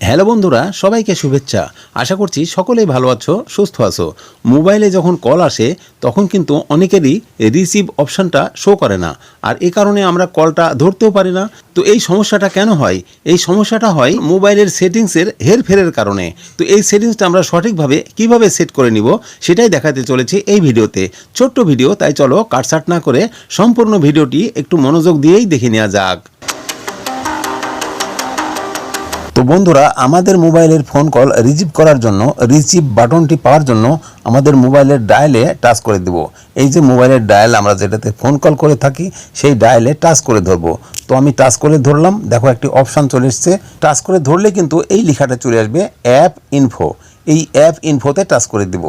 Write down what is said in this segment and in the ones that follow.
Hello বন্ধুরা, সবাইকে শুভেচ্ছা। আশা করছি সকলেই ভালো আছো, সুস্থ আছো। মোবাইলে যখন কল আসে, তখন কিন্তু অনেকেরই রিসিভ অপশানটা শো করে না। আর এ কারণে আমরা কলটা ধরতেও পারি না। তো এই সমস্যাটা কেন হয়? এই সমস্যাটা হয় মোবাইলের সেটিংসের হেরফেরের কারণে। তো এই সেটিংসটা আমরা সঠিকভাবে কীভাবে সেট করে নিব, সেটাই দেখাতে চলেছি এই ভিডিওতে। ছোট্ট ভিডিও, তাই চলো কাটসাট না করে সম্পূর্ণ ভিডিওটি একটু মনোযোগ দিয়েই দেখে নেওয়া যাক। তো বন্ধুরা, আমাদের মোবাইলের ফোন কল রিসিভ করার জন্য, রিসিভ বাটনটি পাওয়ার জন্য আমাদের মোবাইলের ডায়ালে টাচ করে দেব। এই যে মোবাইলের ডায়াল আমরা যেটাতে ফোন কল করে থাকি, সেই ডায়ালে টাচ করে ধরবো। তো আমি টাচ করে ধরলাম, দেখো একটি অপশান চলে এসছে। টাচ করে ধরলে কিন্তু এই লেখাটা চলে আসবে, অ্যাপ ইনফো। এই অ্যাপ ইনফোতে টাচ করে দিব।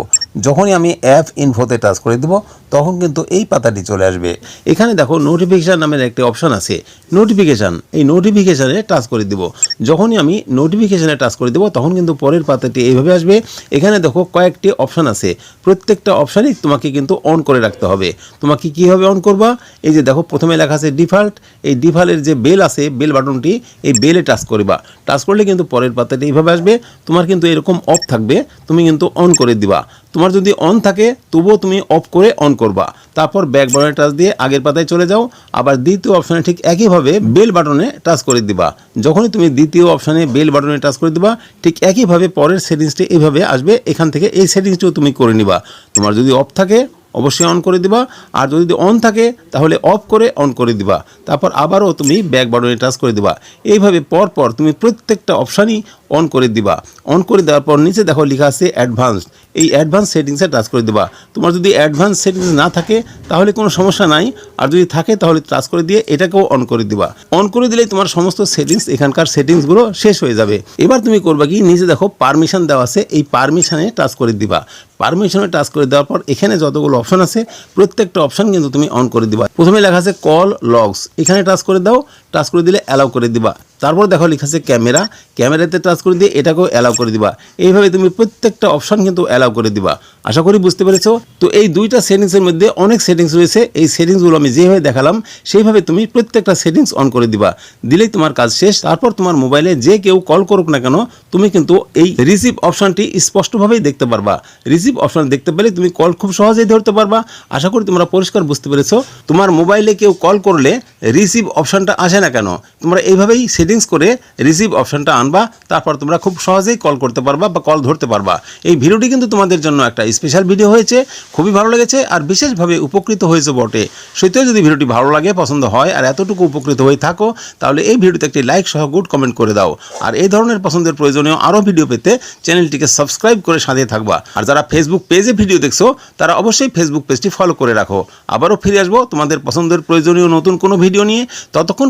যখনই আমি অ্যাপ ইনফোতে টাচ করে দিব তখন কিন্তু এই পাতাটি চলে আসবে। এখানে দেখো নোটিফিকেশান নামের একটি অপশান আছে। নোটিফিকেশান এই নোটিফিকেশানে টাচ করে দিব। যখনই আমি নোটিফিকেশানে টাচ করে দেবো, তখন কিন্তু পরের পাতাটি এইভাবে আসবে। এখানে দেখো কয়েকটি অপশান আছে। প্রত্যেকটা অপশানই তোমাকে কিন্তু অন করে রাখতে হবে। তোমাকে কীভাবে অন করবা? এই যে দেখো প্রথমে লেখা আছে ডিফল্ট এই ডিফল্টের যে বেল আছে বেল বাটনটি এই বেলে টাচ করবা। টাচ করলে কিন্তু পরের পাতাটি এইভাবে আসবে। তোমার কিন্তু এরকম অফ থাকবে। তুমি কিন্তু অন করে দিবা। তোমার যদি অন থাকে, তবুও তুমি অফ করে অন করবা। তারপর ব্যাক বাটনে টাচ দিয়ে আগের পাতায় চলে যাও। আবার দ্বিতীয় অপশানে ঠিক একইভাবে বেল বাটনে টাচ করে দিবা। যখনই তুমি দ্বিতীয় অপশানে বেল বাটনে টাচ করে দিবা, ঠিক একইভাবে পরের সেটিংসটি এইভাবে আসবে। এখান থেকে এই সেটিংসটিও তুমি করে নিবা। তোমার যদি অফ থাকে অবশ্যই অন করে দিবা। আর যদি অন থাকে, তাহলে অফ করে অন করে দিবা। তারপর আবারও তুমি ব্যাক বাটনে টাচ করে দিবা। এইভাবে পর পর তুমি প্রত্যেকটা অপশানই অন করে দিবা। অন করে দেওয়ার পর নিচে দেখো লেখা আছে অ্যাডভান্স এই অ্যাডভান্স সেটিংসে টাচ করে দিবা। তোমার যদি অ্যাডভান্স সেটিংস না থাকে, তাহলে কোনো সমস্যা নাই। আর যদি থাকে, তাহলে টাচ করে দিয়ে এটাকেও অন করে দিবা। অন করে দিলেই তোমার সমস্ত সেটিংস এখানকার সেটিংসগুলো শেষ হয়ে যাবে। এবার তুমি করবা কি, নিচে দেখো পারমিশন দেওয়া আছে। এই পারমিশানে টাচ করে দিবা। পারমিশনে টাচ করে দেওয়ার পর এখানে যতগুলো অপশন আছে, প্রত্যেকটা অপশন কিন্তু তুমি অন করে দিবা। প্রথমে লেখা আছে কল লগস এখানে টাচ করে দাও টাচ করে দিলে অ্যালাউ করে দিবা। তারপর দেখো লেখা ক্যামেরা ক্যামেরাতে টাচ করে দিয়ে এটাকেও অ্যালাউ করে দিবা। এইভাবে তুমি প্রত্যেকটা অপশন কিন্তু অ্যালাউ করে দিবা। আশা করি বুঝতে পেরেছ? তো এই দুইটা সেটিংসের মধ্যে অনেক সেটিংস রয়েছে। এই সেটিংসগুলো আমি যেভাবে দেখালাম, সেইভাবে তুমি প্রত্যেকটা সেটিংস অন করে দিবা। দিলেই তোমার কাজ শেষ। তারপর তোমার মোবাইলে যে কেউ কল করুক না কেন, তুমি কিন্তু এই রিসিভ অপশনটি স্পষ্টভাবেই দেখতে পারবা। রিসিভ অপশন দেখতে পেলে তুমি কল খুব সহজেই ধরতে পারবা। আশা করি তোমরা পরিষ্কার বুঝতে পেরেছ। তোমার মোবাইলে কেউ কল করলে রিসিভ অপশনটা আসে না কেন? তোমরা এইভাবেই সেটিংস করে রিসিভ অপশনটা আনবা, তারপর তোমরা খুব সহজেই কল করতে পারবা বা কল ধরতে পারবা। এই ভিডিওটি কিন্তু তোমাদের জন্য একটা স্পেশাল ভিডিও হয়েছে, খুবই ভালো লেগেছে আর বিশেষভাবে উপকৃত হয়েছে বটে। সত্যিই যদি ভিডিওটি ভালো লাগে, পছন্দ হয় আর এতটুকু উপকৃত হয়ে থাকো, তাহলে এই ভিডিওতে একটি লাইক সহ গুড কমেন্ট করে দাও। আর এই ধরনের পছন্দের প্রয়োজনীয় আরও ভিডিও পেতে চ্যানেলটিকে সাবস্ক্রাইব করে সাথে থাকবা। আর যারা ফেসবুক পেজে ভিডিও দেখছ, তারা অবশ্যই ফেসবুক পেজটি ফলো করে রাখো। আবারও ফিরে আসব তোমাদের পছন্দের প্রয়োজনীয় নতুন কোনো ভিডিও নিয়ে। ততক্ষণ